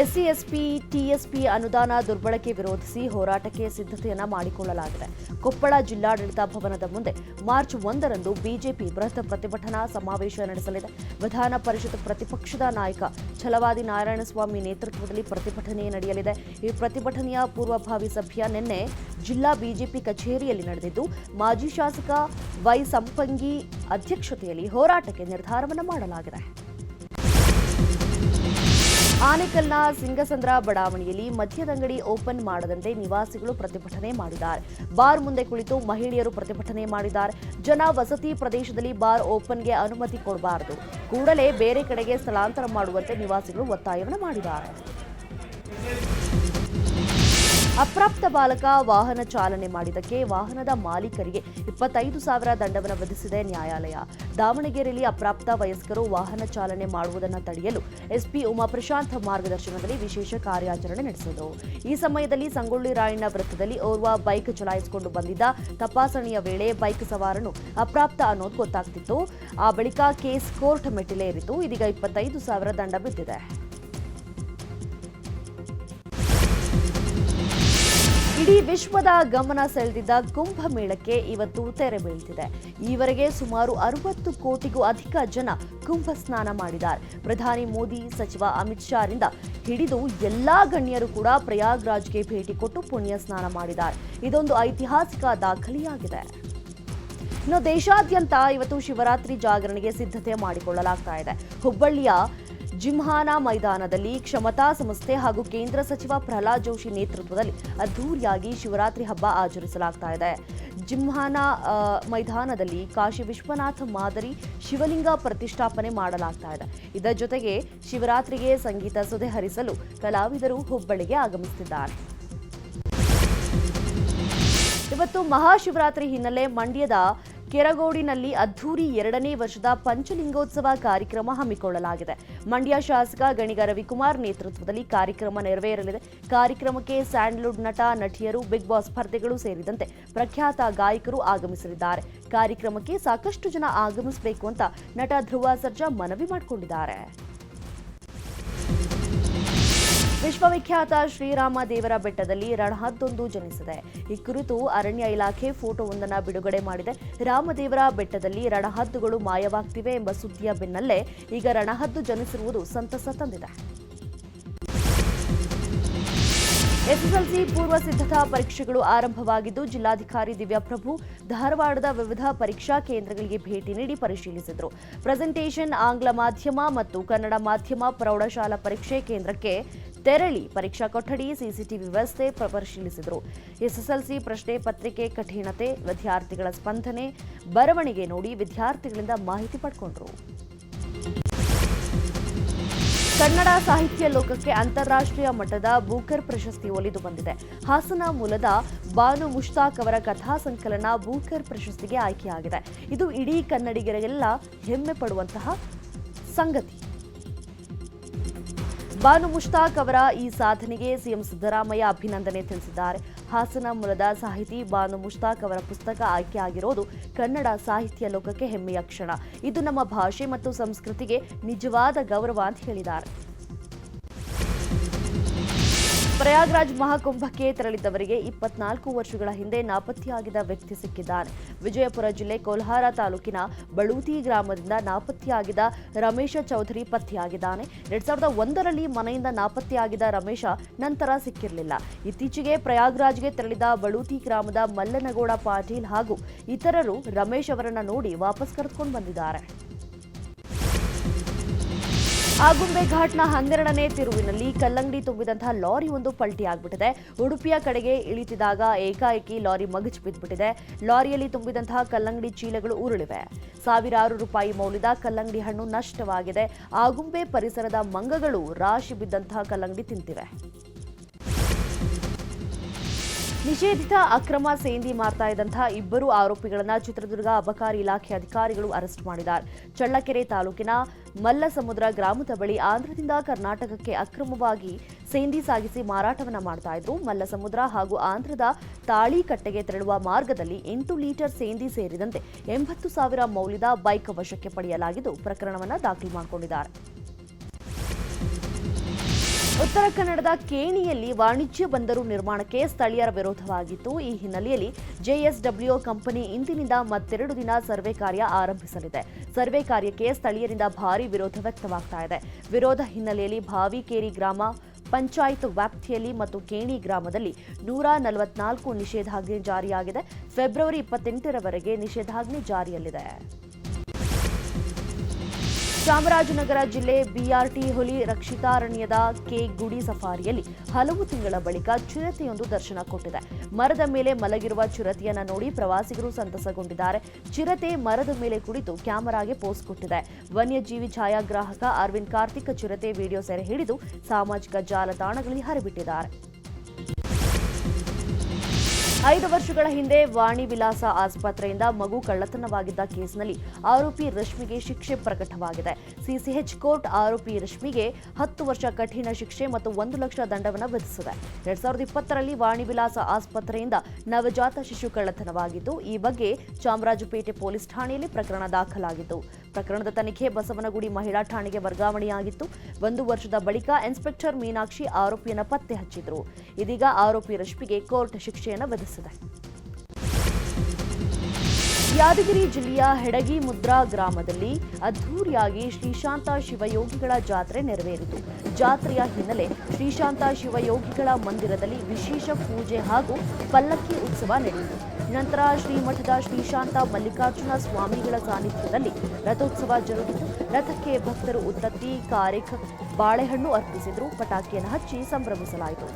SC, SP, TSP ಅನುದಾನ ದುರ್ಬಳಕೆ ವಿರೋಧಿಸಿ ಹೋರಾಟಕ್ಕೆ ಸಿದ್ಧತೆಯನ್ನ ಮಾಡಿಕೊಳ್ಳಲಾಗಿದೆ. ಕೊಪ್ಪಳ ಜಿಲ್ಲಾಡಳಿತ ಭವನದ ಮುಂದೆ ಮಾರ್ಚ್ ಒಂದರಂದು ಬಿಜೆಪಿ ಬೃಹತ್ ಪ್ರತಿಭಟನಾ ಸಮಾವೇಶ ನಡೆಸಲಿದೆ. ವಿಧಾನ ಪರಿಷತ್ ಪ್ರತಿಪಕ್ಷದ ನಾಯಕ ಛಲವಾದಿ ನಾರಾಯಣಸ್ವಾಮಿ ನೇತೃತ್ವದಲ್ಲಿ ಪ್ರತಿಭಟನೆ ನಡೆಯಲಿದೆ. ಈ ಪ್ರತಿಭಟನೆಯ ಪೂರ್ವಭಾವಿ ಸಭೆಯ ನಿನ್ನೆ ಜಿಲ್ಲಾ ಬಿಜೆಪಿ ಕಚೇರಿಯಲ್ಲಿ ನಡೆದಿದ್ದು, ಮಾಜಿ ಶಾಸಕ ವೈ ಸಂಪಂಗಿ ಅಧ್ಯಕ್ಷತೆಯಲ್ಲಿ ಹೋರಾಟಕ್ಕೆ ನಿರ್ಧಾರವನ್ನು ಮಾಡಲಾಗಿದೆ. ಆನೇಕಲ್ನ ಸಿಂಗಸಂದ್ರ ಬಡಾವಣೆಯಲ್ಲಿ ಮದ್ಯದಂಗಡಿ ಓಪನ್ ಮಾಡದಂತೆ ನಿವಾಸಿಗಳು ಪ್ರತಿಭಟನೆ ಮಾಡಿದ್ದಾರೆ. ಬಾರ್ ಮುಂದೆ ಕುಳಿತು ಮಹಿಳೆಯರು ಪ್ರತಿಭಟನೆ ಮಾಡಿದ್ದಾರೆ. ಜನ ವಸತಿ ಪ್ರದೇಶದಲ್ಲಿ ಬಾರ್ ಓಪನ್ಗೆ ಅನುಮತಿ ಕೊಡಬಾರದು. ಕೂಡಲೇ ಬೇರೆ ಕಡೆಗೆ ಸ್ಥಳಾಂತರ ಮಾಡುವಂತೆ ನಿವಾಸಿಗಳು ಒತ್ತಾಯವನ್ನು ಮಾಡಿದ್ದಾರೆ. ಅಪ್ರಾಪ್ತ ಬಾಲಕ ವಾಹನ ಚಾಲನೆ ಮಾಡಿದ್ದಕ್ಕೆ ವಾಹನದ ಮಾಲೀಕರಿಗೆ ಇಪ್ಪತ್ತೈದು ಸಾವಿರ ದಂಡವನ್ನು ವಿಧಿಸಿದೆ ನ್ಯಾಯಾಲಯ. ದಾವಣಗೆರೆಯಲ್ಲಿ ಅಪ್ರಾಪ್ತ ವಯಸ್ಕರು ವಾಹನ ಚಾಲನೆ ಮಾಡುವುದನ್ನು ತಡೆಯಲು ಎಸ್ಪಿ ಉಮಾ ಪ್ರಶಾಂತ್ ಮಾರ್ಗದರ್ಶನದಲ್ಲಿ ವಿಶೇಷ ಕಾರ್ಯಾಚರಣೆ ನಡೆಸಿದರು. ಈ ಸಮಯದಲ್ಲಿ ಸಂಗೊಳ್ಳಿ ರಾಯಣ್ಣ ವೃತ್ತದಲ್ಲಿ ಓರ್ವ ಬೈಕ್ ಚಲಾಯಿಸಿಕೊಂಡು ಬಂದಿದ್ದ ತಪಾಸಣೆಯ ವೇಳೆ ಬೈಕ್ ಸವಾರನು ಅಪ್ರಾಪ್ತ ಅನ್ನೋದು ಗೊತ್ತಾಗ್ತಿತ್ತು. ಆ ಬಳಿಕ ಕೇಸ್ ಕೋರ್ಟ್ ಮೆಟ್ಟಿಲೇರಿತು ಇದೀಗ ಇಪ್ಪತ್ತೈದು ಸಾವಿರ ದಂಡ ಬಿದ್ದಿದೆ. ಇಡೀ ವಿಶ್ವದ ಗಮನ ಸೆಳೆದಿದ್ದ ಕುಂಭಮೇಳಕ್ಕೆ ಇವತ್ತು ತೆರೆ ಬೀಳ್ತಿದೆ. ಈವರೆಗೆ ಸುಮಾರು ಅರವತ್ತು ಕೋಟಿಗೂ ಅಧಿಕ ಜನ ಕುಂಭ ಸ್ನಾನ ಮಾಡಿದ್ದಾರೆ. ಪ್ರಧಾನಿ ಮೋದಿ ಸಚಿವ ಅಮಿತ್ ಶಾರಿಂದ ಹಿಡಿದು ಎಲ್ಲಾ ಗಣ್ಯರು ಕೂಡ ಪ್ರಯಾಗ್ರಾಜ್ಗೆ ಭೇಟಿ ಕೊಟ್ಟು ಪುಣ್ಯ ಸ್ನಾನ ಮಾಡಿದ್ದಾರೆ. ಇದೊಂದು ಐತಿಹಾಸಿಕ ದಾಖಲೆಯಾಗಿದೆ. ಇನ್ನು ದೇಶಾದ್ಯಂತ ಇವತ್ತು ಶಿವರಾತ್ರಿ ಜಾಗರಣೆಗೆ ಸಿದ್ಧತೆ ಮಾಡಿಕೊಳ್ಳಲಾಗ್ತಾ ಇದೆ. ಹುಬ್ಬಳ್ಳಿಯ ಜಿಮ್ಹಾನ ಮೈದಾನದಲ್ಲಿ ಕ್ಷಮತಾ ಸಂಸ್ಥೆ ಹಾಗೂ ಕೇಂದ್ರ ಸಚಿವ ಪ್ರಹ್ಲಾದ್ ಜೋಶಿ ನೇತೃತ್ವದಲ್ಲಿ ಅದ್ದೂರಿಯಾಗಿ ಶಿವರಾತ್ರಿ ಹಬ್ಬ ಆಚರಿಸಲಾಗ್ತಾ ಇದೆ. ಜಿಮ್ಹಾನ ಮೈದಾನದಲ್ಲಿ ಕಾಶಿ ವಿಶ್ವನಾಥ ಮಾದರಿ ಶಿವಲಿಂಗ ಪ್ರತಿಷ್ಠಾಪನೆ ಮಾಡಲಾಗ್ತಾ ಇದೆ. ಇದರ ಜೊತೆಗೆ ಶಿವರಾತ್ರಿಗೆ ಸಂಗೀತ ಸುದೆ ಹರಿಸಲು ಕಲಾವಿದರು ಹುಬ್ಬಳ್ಳಿಗೆ ಆಗಮಿಸುತ್ತಿದ್ದಾರೆ. ಇವತ್ತು ಮಹಾಶಿವರಾತ್ರಿ ಹಿನ್ನೆಲೆ ಮಂಡ್ಯದ ಕೆರಗೋಡಿನಲ್ಲಿ ಅದ್ಧೂರಿ ಎರಡನೇ ವರ್ಷದ ಪಂಚಲಿಂಗೋತ್ಸವ ಕಾರ್ಯಕ್ರಮ ಹಮ್ಮಿಕೊಳ್ಳಲಾಗಿದೆ. ಮಂಡ್ಯ ಶಾಸಕ ಗಣಿಗ ರವಿಕುಮಾರ್ ನೇತೃತ್ವದಲ್ಲಿ ಕಾರ್ಯಕ್ರಮ ನೆರವೇರಲಿದೆ. ಕಾರ್ಯಕ್ರಮಕ್ಕೆ ಸ್ಯಾಂಡ್ಲುಡ್ ನಟ, ನಟಿಯರು, ಬಿಗ್ ಬಾಸ್ ಸ್ಪರ್ಧೆಗಳು ಸೇರಿದಂತೆ ಪ್ರಖ್ಯಾತ ಗಾಯಕರು ಆಗಮಿಸಲಿದ್ದಾರೆ. ಕಾರ್ಯಕ್ರಮಕ್ಕೆ ಸಾಕಷ್ಟು ಜನ ಆಗಮಿಸಬೇಕು ಅಂತ ನಟ ಧ್ರುವ ಸರ್ಜಾ ಮನವಿ ಮಾಡಿಕೊಂಡಿದ್ದಾರೆ. ವಿಶ್ವವಿಖ್ಯಾತ ಶ್ರೀರಾಮ ದೇವರ ಬೆಟ್ಟದಲ್ಲಿ ರಣಹದ್ದೊಂದು ಜನಿಸಿದೆ. ಈ ಕುರಿತು ಅರಣ್ಯ ಇಲಾಖೆ ಫೋಟೋವೊಂದನ್ನು ಬಿಡುಗಡೆ ಮಾಡಿದೆ. ರಾಮದೇವರ ಬೆಟ್ಟದಲ್ಲಿ ರಣಹದ್ದುಗಳು ಮಾಯವಾಗ್ತಿವೆ ಎಂಬ ಸುದ್ದಿಯ ಬೆನ್ನಲ್ಲೇ ಈಗ ರಣಹದ್ದು ಜನಿಸಿರುವುದು ಸಂತಸ ತಂದಿದೆ. ಎಸ್ಎಸ್ಎಲ್ಸಿ ಪೂರ್ವ ಸಿದ್ಧತಾ ಪರೀಕ್ಷೆಗಳು ಆರಂಭವಾಗಿದ್ದು, ಜಿಲ್ಲಾಧಿಕಾರಿ ದಿವ್ಯಪ್ರಭು ಧಾರವಾಡದ ವಿವಿಧ ಪರೀಕ್ಷಾ ಕೇಂದ್ರಗಳಿಗೆ ಭೇಟಿ ನೀಡಿ ಪರಿಶೀಲಿಸಿದರು. ಪ್ರೆಸೆಂಟೇಷನ್, ಆಂಗ್ಲ ಮಾಧ್ಯಮ ಮತ್ತು ಕನ್ನಡ ಮಾಧ್ಯಮ ಪ್ರೌಢಶಾಲಾ ಪರೀಕ್ಷೆ ಕೇಂದ್ರಕ್ಕೆ ತೆರಳಿ ಪರೀಕ್ಷಾ ಕೊಠಡಿ ಸಿಸಿಟಿವಿ ವ್ಯವಸ್ಥೆ ಪರಿಶೀಲಿಸಿದರು. ಎಸ್ಎಸ್ಎಲ್ಸಿ ಪ್ರಶ್ನೆ ಪತ್ರಿಕೆ ಕಠಿಣತೆ, ವಿದ್ಯಾರ್ಥಿಗಳ ಸ್ಪಂದನೆ, ಬರವಣಿಗೆ ನೋಡಿ ವಿದ್ಯಾರ್ಥಿಗಳಿಂದ ಮಾಹಿತಿ ಪಡ್ಕೊಂಡ್ರು. ಕನ್ನಡ ಸಾಹಿತ್ಯ ಲೋಕಕ್ಕೆ ಅಂತಾರಾಷ್ಟ್ರೀಯ ಮಟ್ಟದ ಬೂಕರ್ ಪ್ರಶಸ್ತಿ ಒಲಿದು ಬಂದಿದೆ. ಹಾಸನ ಮೂಲದ ಬಾನು ಮುಷ್ತಾಕ್ ಅವರ ಕಥಾ ಸಂಕಲನ ಬೂಕರ್ ಪ್ರಶಸ್ತಿಗೆ ಆಯ್ಕೆಯಾಗಿದೆ. ಇದು ಇಡೀ ಕನ್ನಡಿಗರಿಗೆಲ್ಲ ಹೆಮ್ಮೆ ಪಡುವಂತಹ ಸಂಗತಿ. ಬಾನು ಮುಷ್ತಾಕ್ ಅವರ ಈ ಸಾಧನೆಗೆ ಸಿಎಂ ಸಿದ್ದರಾಮಯ್ಯ ಅಭಿನಂದನೆ ತಿಳಿಸಿದ್ದಾರೆ. ಹಾಸನ ಮೂಲದ ಸಾಹಿತಿ ಬಾನು ಮುಷ್ತಾಕ್ ಅವರ ಪುಸ್ತಕ ಆಯ್ಕೆ ಆಗಿರೋದು ಕನ್ನಡ ಸಾಹಿತ್ಯ ಲೋಕಕ್ಕೆ ಹೆಮ್ಮೆಯ ಕ್ಷಣ. ಇದು ನಮ್ಮ ಭಾಷೆ ಮತ್ತು ಸಂಸ್ಕೃತಿಗೆ ನಿಜವಾದ ಗೌರವ ಅಂತ ಹೇಳಿದ್ದಾರೆ. ಪ್ರಯಾಗ್ರಾಜ್ ಮಹಾಕುಂಭಕ್ಕೆ ತೆರಳಿದ್ದವರಿಗೆ ಇಪ್ಪತ್ನಾಲ್ಕು ವರ್ಷಗಳ ಹಿಂದೆ ನಾಪತ್ತೆಯಾಗಿದ್ದ ವ್ಯಕ್ತಿ ಸಿಕ್ಕಿದ್ದಾನೆ. ವಿಜಯಪುರ ಜಿಲ್ಲೆ ಕೋಲ್ಹಾರ ತಾಲೂಕಿನ ಬಳೂತಿ ಗ್ರಾಮದಿಂದ ನಾಪತ್ತೆಯಾಗಿದ್ದ ರಮೇಶ ಚೌಧರಿ ಪತ್ತೆಯಾಗಿದ್ದಾನೆ. ಎರಡ್ ಸಾವಿರದ ಒಂದರಲ್ಲಿ ಮನೆಯಿಂದ ನಾಪತ್ತೆಯಾಗಿದ್ದ ರಮೇಶ ನಂತರ ಸಿಕ್ಕಿರಲಿಲ್ಲ. ಇತ್ತೀಚೆಗೆ ಪ್ರಯಾಗ್ರಾಜ್ಗೆ ತೆರಳಿದ ಬಳೂತಿ ಗ್ರಾಮದ ಮಲ್ಲನಗೌಡ ಪಾಟೀಲ್ ಹಾಗೂ ಇತರರು ರಮೇಶ್ ಅವರನ್ನ ನೋಡಿ ವಾಪಸ್ ಕರೆದುಕೊಂಡು ಬಂದಿದ್ದಾರೆ. ಆಗುಂಬೆ ಘಾಟ್ನ ಹನ್ನೆರಡನೇ ತಿರುವಿನಲ್ಲಿ ಕಲ್ಲಂಗಡಿ ತುಂಬಿದಂತಹ ಲಾರಿ ಒಂದು ಪಲ್ಟಿಯಾಗ್ಬಿಟ್ಟಿದೆ ಉಡುಪಿಯ ಕಡೆಗೆ ಇಳಿತಿದಾಗ ಏಕಾಏಕಿ ಲಾರಿ ಮಗಚಿ ಬಿದ್ದುಬಿಟ್ಟಿದೆ. ಲಾರಿಯಲ್ಲಿ ತುಂಬಿದಂತಹ ಕಲ್ಲಂಗಡಿ ಚೀಲಗಳು ಉರುಳಿವೆ. ಸಾವಿರಾರು ರೂಪಾಯಿ ಮೌಲ್ಯದ ಕಲ್ಲಂಗಡಿ ಹಣ್ಣು ನಷ್ಟವಾಗಿದೆ. ಆಗುಂಬೆ ಪರಿಸರದ ಮಂಗಗಳು ರಾಶಿ ಬಿದ್ದಂತಹ ಕಲ್ಲಂಗಡಿ ತಿಂತಿವೆ. ನಿಷೇಧಿತ ಅಕ್ರಮ ಸೇಂದಿ ಮಾರ್ತಾ ಇದ್ದಂತಹ ಇಬ್ಬರು ಆರೋಪಿಗಳನ್ನು ಚಿತ್ರದುರ್ಗ ಅಬಕಾರಿ ಇಲಾಖೆ ಅಧಿಕಾರಿಗಳು ಅರೆಸ್ಟ್ ಮಾಡಿದ್ದಾರೆ. ಚಳ್ಳಕೆರೆ ತಾಲೂಕಿನ ಮಲ್ಲಸಮುದ್ರ ಗ್ರಾಮದ ಬಳಿ ಆಂಧ್ರದಿಂದ ಕರ್ನಾಟಕಕ್ಕೆ ಅಕ್ರಮವಾಗಿ ಸೇಂದಿ ಸಾಗಿಸಿ ಮಾರಾಟವನ್ನ ಮಾಡ್ತಾ ಇದ್ರು. ಮಲ್ಲಸಮುದ್ರ ಹಾಗೂ ಆಂಧ್ರದ ತಾಳಿಕಟ್ಟೆಗೆ ತೆರಳುವ ಮಾರ್ಗದಲ್ಲಿ ಎಂಟು ಲೀಟರ್ ಸೇಂದಿ ಸೇರಿದಂತೆ ಎಂಬತ್ತು ಸಾವಿರ ಮೌಲ್ಯದ ಬೈಕ್ ವಶಕ್ಕೆ ಪಡೆಯಲಾಗಿದ್ದು ಪ್ರಕರಣವನ್ನು ದಾಖಲು ಮಾಡಿಕೊಂಡಿದ್ದಾರೆ. ಉತ್ತರ ಕನ್ನಡದ ಕೇಣಿಯಲ್ಲಿ ವಾಣಿಜ್ಯ ಬಂದರು ನಿರ್ಮಾಣಕ್ಕೆ ಸ್ಥಳೀಯರ ವಿರೋಧವಾಗಿತ್ತು. ಈ ಹಿನ್ನೆಲೆಯಲ್ಲಿ ಜೆಎಸ್ಡಬ್ಲ್ಯೂ ಕಂಪನಿ ಇಂದಿನಿಂದ ಮತ್ತೆರಡು ದಿನ ಸರ್ವೆ ಕಾರ್ಯ ಆರಂಭಿಸಲಿದೆ. ಸರ್ವೆ ಕಾರ್ಯಕ್ಕೆ ಸ್ಥಳೀಯರಿಂದ ಭಾರಿ ವಿರೋಧ ವ್ಯಕ್ತವಾಗ್ತಾ ಇದೆ. ವಿರೋಧ ಹಿನ್ನೆಲೆಯಲ್ಲಿ ಭಾವಿಕೇರಿ ಗ್ರಾಮ ಪಂಚಾಯತ್ ವ್ಯಾಪ್ತಿಯಲ್ಲಿ ಮತ್ತು ಕೇಣಿ ಗ್ರಾಮದಲ್ಲಿ ನೂರ ನಲವತ್ನಾಲ್ಕು ನಿಷೇಧಾಜ್ಞೆ ಜಾರಿಯಾಗಿದೆ. ಫೆಬ್ರವರಿ ಇಪ್ಪತ್ತೆಂಟರವರೆಗೆ ನಿಷೇಧಾಜ್ಞೆ ಜಾರಿಯಲ್ಲಿದೆ. ಚಾಮರಾಜನಗರ ಜಿಲ್ಲೆ ಬಿಆರ್ಟಿ ಹುಲಿ ರಕ್ಷಿತಾರಣ್ಯದ ಕೆ ಗುಡಿ ಸಫಾರಿಯಲ್ಲಿ ಹಲವು ತಿಂಗಳ ಬಳಿಕ ಚಿರತೆಯೊಂದು ದರ್ಶನ ಕೊಟ್ಟಿದೆ. ಮರದ ಮೇಲೆ ಮಲಗಿರುವ ಚಿರತೆಯನ್ನು ನೋಡಿ ಪ್ರವಾಸಿಗರು ಸಂತಸಗೊಂಡಿದ್ದಾರೆ. ಚಿರತೆ ಮರದ ಮೇಲೆ ಕುಳಿತು ಕ್ಯಾಮೆರಾಗೆ ಪೋಸ್ ಕೊಟ್ಟಿದೆ. ವನ್ಯಜೀವಿ ಛಾಯಾಗ್ರಾಹಕ ಅರವಿಂದ್ ಕಾರ್ತಿಕ್ ಚಿರತೆ ವಿಡಿಯೋ ಸೆರೆ ಹಿಡಿದು ಸಾಮಾಜಿಕ ಜಾಲತಾಣಗಳಲ್ಲಿ ಹರಿಬಿಟ್ಟಿದ್ದಾರೆ. ಐದು ವರ್ಷಗಳ ಹಿಂದೆ ವಾಣಿ ವಿಲಾಸ ಆಸ್ಪತ್ರೆಯಿಂದ ಮಗು ಕಳ್ಳತನವಾಗಿದ್ದ ಕೇಸ್ನಲ್ಲಿ ಆರೋಪಿ ರಶ್ಮಿಗೆ ಶಿಕ್ಷೆ ಪ್ರಕಟವಾಗಿದೆ. ಸಿಸಿಎಚ್ ಕೋರ್ಟ್ ಆರೋಪಿ ರಶ್ಮಿಗೆ ಹತ್ತು ವರ್ಷ ಕಠಿಣ ಶಿಕ್ಷೆ ಮತ್ತು ಒಂದು ಲಕ್ಷ ದಂಡವನ್ನು ವಿಧಿಸಿದೆ. ಎರಡ್ ಸಾವಿರದ ಇಪ್ಪತ್ತರಲ್ಲಿ ವಾಣಿ ವಿಲಾಸ ಆಸ್ಪತ್ರೆಯಿಂದ ನವಜಾತ ಶಿಶು ಕಳ್ಳತನವಾಗಿದ್ದು, ಈ ಬಗ್ಗೆ ಚಾಮರಾಜಪೇಟೆ ಪೊಲೀಸ್ ಠಾಣೆಯಲ್ಲಿ ಪ್ರಕರಣ ದಾಖಲಾಗಿತ್ತು ಪ್ರಕರಣದ ತನಿಖೆ ಬಸವನಗುಡಿ ಮಹಿಳಾ ಠಾಣೆಗೆ ವರ್ಗಾವಣೆಯಾಗಿತ್ತು. ಒಂದು ವರ್ಷದ ಬಳಿಕ ಇನ್ಸ್ಪೆಕ್ಟರ್ ಮೀನಾಕ್ಷಿ ಆರೋಪಿಯನ್ನು ಪತ್ತೆ ಹಚ್ಚಿದ್ರು. ಇದೀಗ ಆರೋಪಿ ರಶ್ಮಿಗೆ ಕೋರ್ಟ್ ಶಿಕ್ಷೆಯನ್ನು ವಿಧಿಸಿದೆ. ಯಾದಗಿರಿ ಜಿಲ್ಲೆಯ ಹೆಡಗಿ ಮುದ್ರಾ ಗ್ರಾಮದಲ್ಲಿ ಅದ್ಧೂರಿಯಾಗಿ ಶ್ರೀಶಾಂತ ಶಿವಯೋಗಿಗಳ ಜಾತ್ರೆ ನೆರವೇರಿತು. ಜಾತ್ರೆಯ ಹಿನ್ನೆಲೆ ಶ್ರೀಶಾಂತ ಶಿವಯೋಗಿಗಳ ಮಂದಿರದಲ್ಲಿ ವಿಶೇಷ ಪೂಜೆ ಹಾಗೂ ಪಲ್ಲಕ್ಕಿ ಉತ್ಸವ ನಡೆಯಿತು. ನಂತರ ಶ್ರೀಮಠದ ಶ್ರೀಶಾಂತ ಮಲ್ಲಿಕಾರ್ಜುನ ಸ್ವಾಮಿಗಳ ಸಾನ್ನಿಧ್ಯದಲ್ಲಿ ರಥೋತ್ಸವ ಜರುಗಿತು. ರಥಕ್ಕೆ ಭಕ್ತರು ಉತ್ತತ್ತಿ ಕಾರಿಕ್ ಬಾಳೆಹಣ್ಣು ಅರ್ಪಿಸಿದ್ರು. ಪಟಾಕಿಯನ್ನು ಹಚ್ಚಿ ಸಂಭ್ರಮಿಸಲಾಯಿತು.